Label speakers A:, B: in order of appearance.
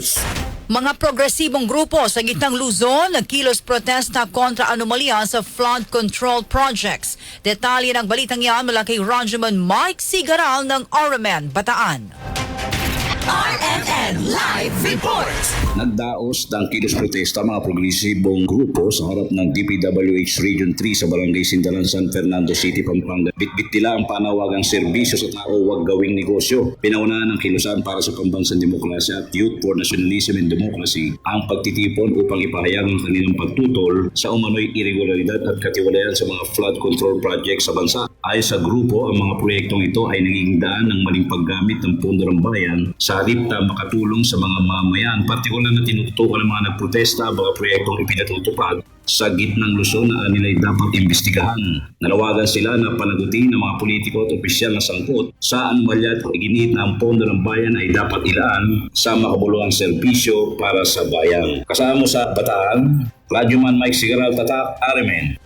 A: News.
B: Mga progresibong grupo sa gitnang Luzon nagkilos protesta kontra anomalya sa flood control projects. Detalye ng balitang yan mula kay Rajaman Mike Sigaral ng Oraman, Bataan.
A: Live Report.
C: Nagdaos ng kilos protesta mga progresibong grupo sa harap ng DPWH Region 3 sa Barangay Sindalan, San Fernando City, Pampanga. Bitbit nila ang panawagang serbisyo sa tao huwag gawing negosyo. Pinaunahan ng kilusan para sa pambansang demokrasya at Youth for Nationalism and Democracy ang pagtitipon upang ipahayag ang kanilang pagtutol sa umano'y irregularidad at katiwalayan sa mga flood control projects sa bansa. Ayon sa grupo, ang mga proyektong ito ay naging daan ng maling paggamit ng pondo ng bayan sa halip na makatulong sa mga mamayan. Partikular na tinututukan ng mga nagprotesta mga proyektong ipinatutupad sa gitnang Luzon na nila'y dapat imbestigahan. Nalawagan sila na panagutin ng mga politiko at opisyal na sangkot sa anomalya at iginit na ang pondo ng bayan ay dapat ilaan sa makabuluhang serbisyo para sa bayan. Kasama mo sa Bataan, Radyoman Mike Sigaral Tatak, Arimen.